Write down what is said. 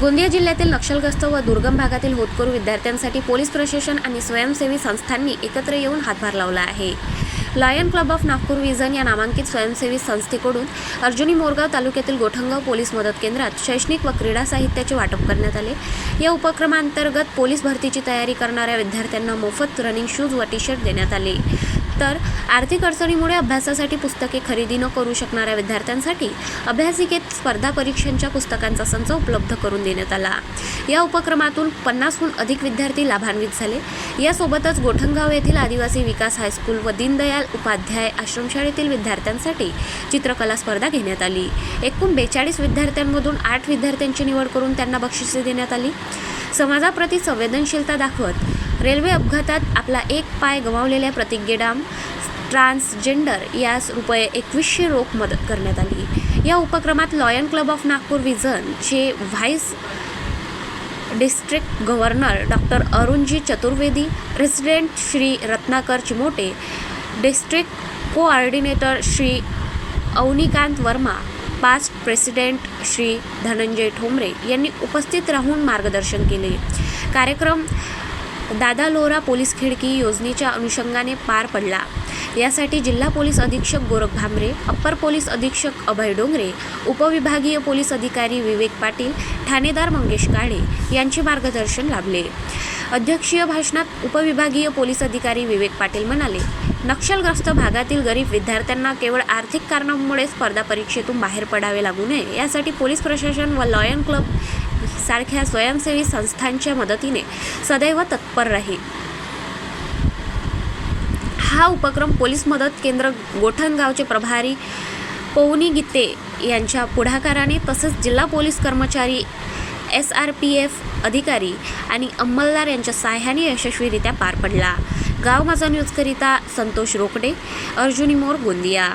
गोंदिया जिल्ह्यातील नक्षलग्रस्त व दुर्गम भागातील होतकरू विद्यार्थ्यांसाठी पोलीस प्रशासन आणि स्वयंसेवी संस्थांनी एकत्र येऊन हातभार लावला आहे. Lion club of Nagpur vision या नामांकित स्वयंसेवी संस्थेकडून अर्जुनी मोरगाव तालुक्यातील गोठंगाव पोलीस मदत केंद्रात शैक्षणिक व क्रीडा साहित्याचे वाटप करण्यात आले. या उपक्रमांतर्गत पोलीस भरतीची तयारी करणाऱ्या विद्यार्थ्यांना मोफत रनिंग शूज व टी शर्ट देण्यात आले. तर आर्थिक अडचणीमुळे अभ्यासासाठी पुस्तके खरेदी न करू शकणाऱ्या विद्यार्थ्यांसाठी अभ्यासिकेत स्पर्धा परीक्षांच्या पुस्तकांचा संच उपलब्ध करून देण्यात आला. या उपक्रमातून पन्नासहून अधिक विद्यार्थी लाभान्वित झाले. यासोबतच गोठणगाव येथील आदिवासी विकास हायस्कूल व दीनदयाल उपाध्याय आश्रमशाळेतील विद्यार्थ्यांसाठी चित्रकला स्पर्धा घेण्यात आली. एकूण बेचाळीस विद्यार्थ्यांमधून आठ विद्यार्थ्यांची निवड करून त्यांना बक्षिसे देण्यात आली. समाजाप्रती संवेदनशीलता दाखवत रेल्वे अपघातात आपला एक पाय गमावलेल्या प्रतिज्ञेडाम ट्रान्सजेंडर यास रुपये एकवीसशे रोख मदत करण्यात आली. या उपक्रमात lion club of Nagpur विझनचे vice district governor doctor Arunji Chaturvedi president Shri Ratnakar Chimote district coordinator Shri Avanikant Verma past president Shri Dhananjay Thombare यांनी उपस्थित राहून मार्गदर्शन केले. कार्यक्रम दादा लोरा पोलीस खिडकी योजनेच्या अनुषंगाने पार पडला. यासाठी जिल्हा पोलीस अधीक्षक गोरख भांबरे अप्पर पोलीस अधीक्षक अभय डोंगरे उपविभागीय पोलीस अधिकारी विवेक पाटील ठाणेदार मंगेश काळे यांचे मार्गदर्शन लाभले. अध्यक्षीय भाषणात उपविभागीय पोलीस अधिकारी विवेक पाटील म्हणाले नक्षलग्रस्त भागातील गरीब विद्यार्थ्यांना केवळ आर्थिक कारणामुळे स्पर्धा परीक्षेतून बाहेर पडावे लागू नये. यासाठी पोलीस प्रशासन व लॉयन क्लब सारख्या स्वयंसेवी संस्थांच्या मदतीने सदैव तत्पर राहील हा उपक्रम पोलीस मदत केंद्र गोठणगावचे प्रभारी पवनी गीते यांच्या पुढाकाराने तसेच जिल्हा पोलीस कर्मचारी एस आर पी एफ अधिकारी आणि अंमलदार यांच्या साह्याने यशस्वीरित्या पार पडला. गाव माझा न्यूजकरिता संतोष रोकडे अर्जुनी मोर गोंदिया.